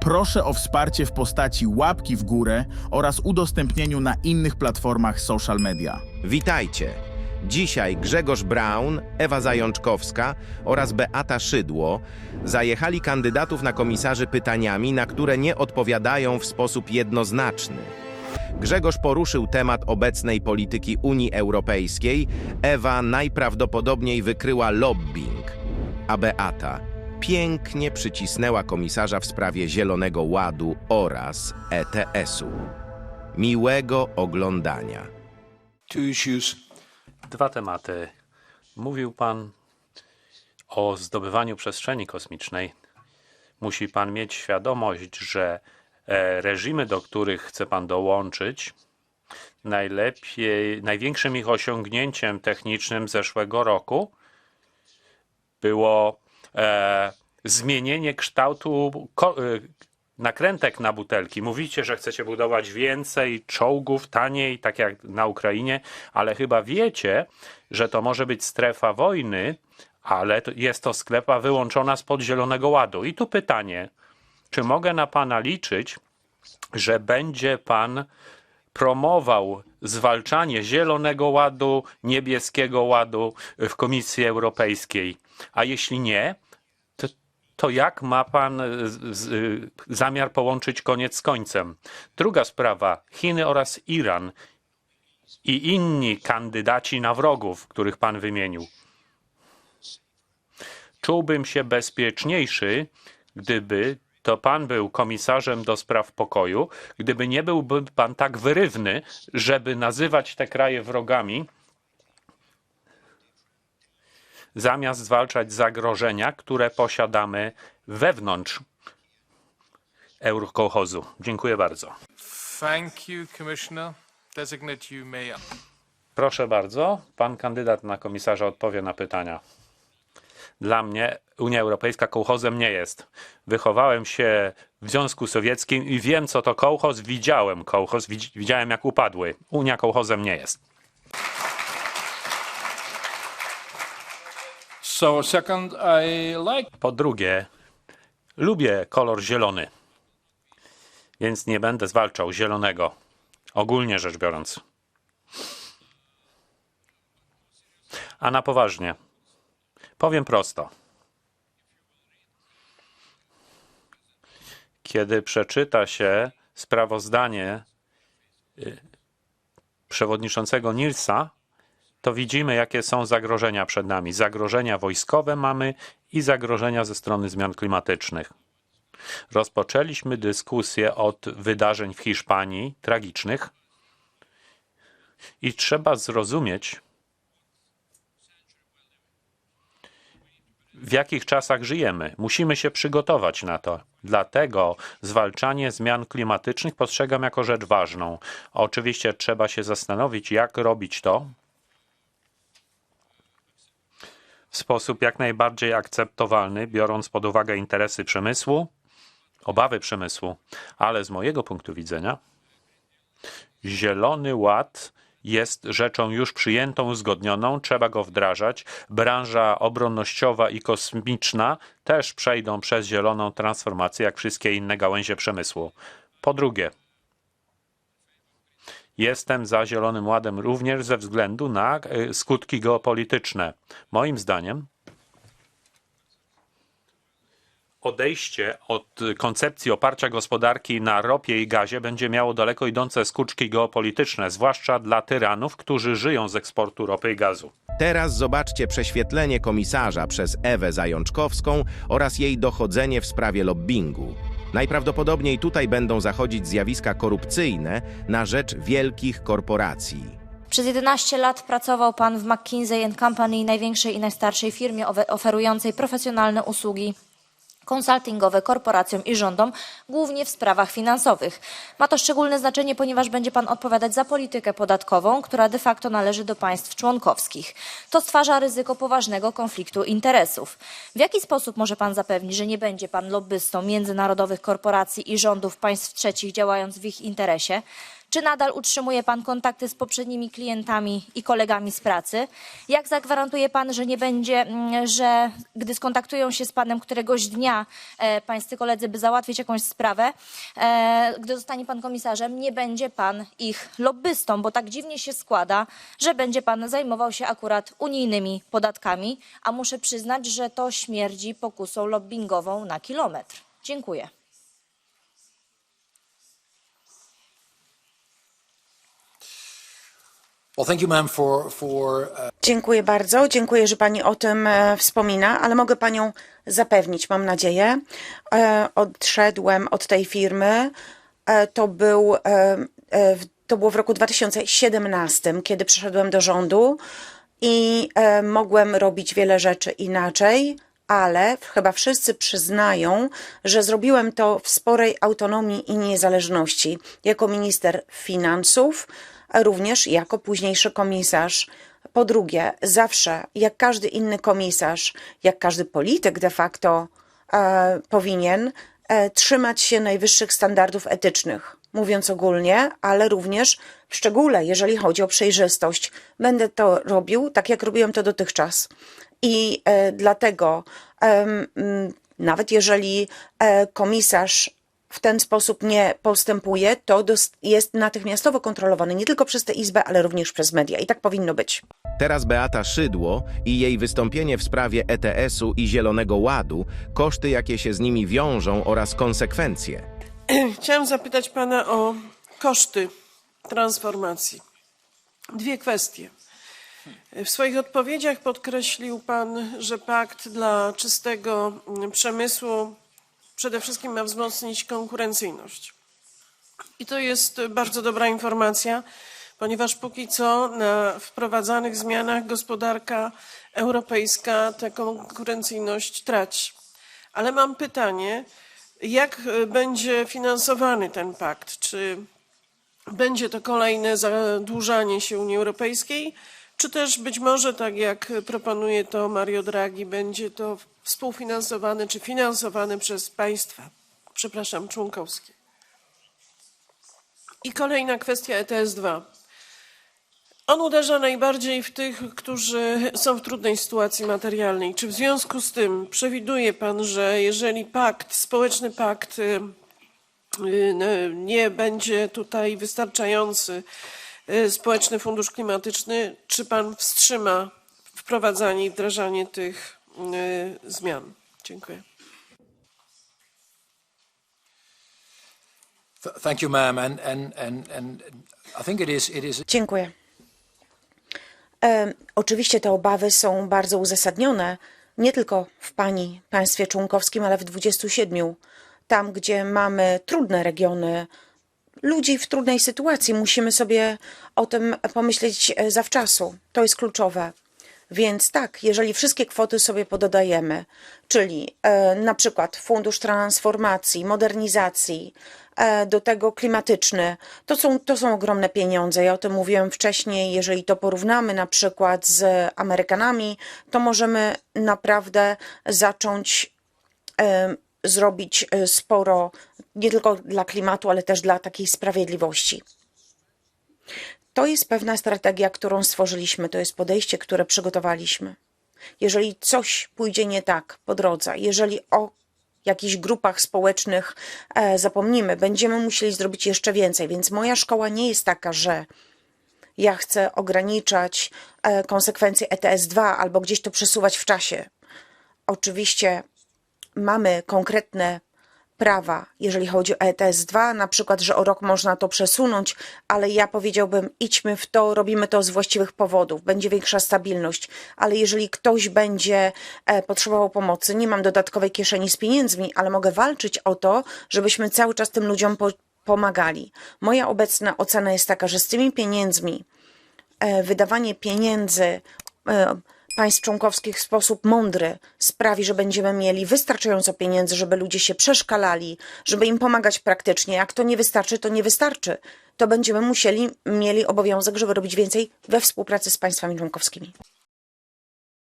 proszę o wsparcie w postaci łapki w górę oraz udostępnieniu na innych platformach social media. Witajcie! Dzisiaj Grzegorz Braun, Ewa Zajączkowska oraz Beata Szydło zajechali kandydatów na komisarzy pytaniami, na które nie odpowiadają w sposób jednoznaczny. Grzegorz poruszył temat obecnej polityki Unii Europejskiej, Ewa najprawdopodobniej wykryła lobbying, a Beata pięknie przycisnęła komisarza w sprawie Zielonego Ładu oraz ETS-u. Miłego oglądania. two issues. Dwa tematy. Mówił Pan o zdobywaniu przestrzeni kosmicznej. Musi Pan mieć świadomość, że e, reżimy, do których chce Pan dołączyć, najlepiej, największym ich osiągnięciem technicznym zeszłego roku było e, zmienienie kształtu e, nakrętek na butelki. Mówicie, że chcecie budować więcej czołgów, taniej, tak jak na Ukrainie, ale chyba wiecie, że to może być strefa wojny, ale jest to sklepa wyłączona spod Zielonego Ładu. I tu pytanie, czy mogę na Pana liczyć, że będzie Pan promował zwalczanie Zielonego Ładu, Niebieskiego Ładu w Komisji Europejskiej? A jeśli nie, to jak ma pan z, y, zamiar połączyć koniec z końcem? Druga sprawa. Chiny oraz Iran i inni kandydaci na wrogów, których pan wymienił. Czułbym się bezpieczniejszy, gdyby to pan był komisarzem do spraw pokoju, gdyby nie byłby pan tak wyrywny, żeby nazywać te kraje wrogami, zamiast zwalczać zagrożenia, które posiadamy wewnątrz eurokołchozu. Dziękuję bardzo. Thank you, Commissioner. Designate you may. Proszę bardzo, pan kandydat na komisarza odpowie na pytania. Dla mnie Unia Europejska kołchozem nie jest. Wychowałem się w Związku Sowieckim i wiem, co to kołchoz. Widziałem kołchoz, widz- widziałem, jak upadły. Unia kołchozem nie jest. So, second, I like Po drugie, lubię kolor zielony, więc nie będę zwalczał zielonego, ogólnie rzecz biorąc. A na poważnie, powiem prosto. Kiedy przeczyta się sprawozdanie y, przewodniczącego Nilsa, to widzimy, jakie są zagrożenia przed nami. Zagrożenia wojskowe mamy i zagrożenia ze strony zmian klimatycznych. Rozpoczęliśmy dyskusję od wydarzeń w Hiszpanii tragicznych i trzeba zrozumieć, w jakich czasach żyjemy. Musimy się przygotować na to. Dlatego zwalczanie zmian klimatycznych postrzegam jako rzecz ważną. Oczywiście trzeba się zastanowić, jak robić to w sposób jak najbardziej akceptowalny, biorąc pod uwagę interesy przemysłu, obawy przemysłu, ale z mojego punktu widzenia, Zielony Ład jest rzeczą już przyjętą, uzgodnioną, trzeba go wdrażać. Branża obronnościowa i kosmiczna też przejdą przez zieloną transformację, jak wszystkie inne gałęzie przemysłu. Po drugie, Jestem za Zielonym Ładem również ze względu na e, skutki geopolityczne. Moim zdaniem odejście od koncepcji oparcia gospodarki na ropie i gazie będzie miało daleko idące skutki geopolityczne, zwłaszcza dla tyranów, którzy żyją z eksportu ropy i gazu. Teraz zobaczcie prześwietlenie komisarza przez Ewę Zajączkowską oraz jej dochodzenie w sprawie lobbingu. Najprawdopodobniej tutaj będą zachodzić zjawiska korupcyjne na rzecz wielkich korporacji. Przez 11 lat pracował Pan w McKinsey Company, największej i najstarszej firmie oferującej profesjonalne usługi konsultingowe korporacjom i rządom, głównie w sprawach finansowych. Ma to szczególne znaczenie, ponieważ będzie Pan odpowiadać za politykę podatkową, która de facto należy do państw członkowskich. To stwarza ryzyko poważnego konfliktu interesów. W jaki sposób może Pan zapewnić, że nie będzie Pan lobbystą międzynarodowych korporacji i rządów państw trzecich działając w ich interesie? Czy nadal utrzymuje pan kontakty z poprzednimi klientami i kolegami z pracy? Jak zagwarantuje pan, że nie będzie, mm, że gdy skontaktują się z panem któregoś dnia e, pańscy koledzy, by załatwić jakąś sprawę, e, gdy zostanie pan komisarzem, nie będzie pan ich lobbystą, bo tak dziwnie się składa, że będzie pan zajmował się akurat unijnymi podatkami, a muszę przyznać, że to śmierdzi pokusą lobbyingową na kilometr. Dziękuję. Well, thank you, ma'am, for, for uh, Dziękuję bardzo. Dziękuję, że Pani o tym e, wspomina, ale mogę Panią zapewnić, mam nadzieję. E, odszedłem od tej firmy. E, to, był, to było w roku 2017, kiedy przyszedłem do rządu i mogłem robić wiele rzeczy inaczej, ale chyba wszyscy przyznają, że zrobiłem to w sporej autonomii i niezależności jako minister finansów, również jako późniejszy komisarz. Po drugie, zawsze, jak każdy inny komisarz, jak każdy polityk de facto e, powinien e, trzymać się najwyższych standardów etycznych. Mówiąc ogólnie, ale również w szczególe, jeżeli chodzi o przejrzystość. Będę to robił tak, jak robiłem to dotychczas. I e, dlatego, mm, nawet jeżeli e, komisarz w ten sposób nie postępuje, to jest natychmiastowo kontrolowany nie tylko przez tę izbę, ale również przez media. I tak powinno być. Teraz Beata Szydło i jej wystąpienie w sprawie ETS-u i Zielonego Ładu, koszty jakie się z nimi wiążą oraz konsekwencje. Chciałam zapytać pana o koszty transformacji. Dwie kwestie. W swoich odpowiedziach podkreślił pan, że pakt dla czystego przemysłu przede wszystkim ma wzmocnić konkurencyjność. I to jest bardzo dobra informacja, ponieważ póki co na wprowadzanych zmianach gospodarka europejska tę konkurencyjność traci. Ale mam pytanie, jak będzie finansowany ten pakt? Czy będzie to kolejne zadłużanie się Unii Europejskiej, czy też być może, tak jak proponuje to Mario Draghi, będzie to współfinansowane czy finansowane przez państwa, przepraszam, członkowskie? I kolejna kwestia ETS-2. On uderza najbardziej w tych, którzy są w trudnej sytuacji materialnej. Czy w związku z tym przewiduje Pan, że jeżeli pakt, społeczny pakt y, y, nie będzie tutaj wystarczający, społeczny fundusz klimatyczny, czy Pan wstrzyma wprowadzanie i wdrażanie tych y, zmian? Dziękuję. th- thank you, ma'am, and, and, and, and I think it is, it is Dziękuję. E, oczywiście te obawy są bardzo uzasadnione, nie tylko w Pani państwie członkowskim, ale w 27. Tam, gdzie mamy trudne regiony, ludzi w trudnej sytuacji, musimy sobie o tym pomyśleć e, zawczasu. To jest kluczowe. Więc tak, jeżeli wszystkie kwoty sobie pododajemy, czyli e, na przykład Fundusz Transformacji, Modernizacji, e, do tego klimatyczny, to są, to są ogromne pieniądze. Ja o tym mówiłem wcześniej. Jeżeli to porównamy na przykład z Amerykanami, to możemy naprawdę zacząć e, zrobić e, sporo nie tylko dla klimatu, ale też dla takiej sprawiedliwości. To jest pewna strategia, którą stworzyliśmy, to jest podejście, które przygotowaliśmy. Jeżeli coś pójdzie nie tak po drodze, jeżeli o jakichś grupach społecznych e, zapomnimy, będziemy musieli zrobić jeszcze więcej. Więc moja szkoła nie jest taka, że ja chcę ograniczać e, konsekwencje ETS-2 albo gdzieś to przesuwać w czasie. Oczywiście mamy konkretne prawa, jeżeli chodzi o ETS-2, na przykład, że o rok można to przesunąć, ale ja powiedziałbym, idźmy w to, robimy to z właściwych powodów, będzie większa stabilność, ale jeżeli ktoś będzie e, potrzebował pomocy, nie mam dodatkowej kieszeni z pieniędzmi, ale mogę walczyć o to, żebyśmy cały czas tym ludziom po pomagali. Moja obecna ocena jest taka, że z tymi pieniędzmi e, wydawanie pieniędzy e, państw członkowskich w sposób mądry sprawi, że będziemy mieli wystarczająco pieniędzy, żeby ludzie się przeszkalali, żeby im pomagać praktycznie. Jak to nie wystarczy, to nie wystarczy. To będziemy musieli, mieli obowiązek, żeby robić więcej we współpracy z państwami członkowskimi.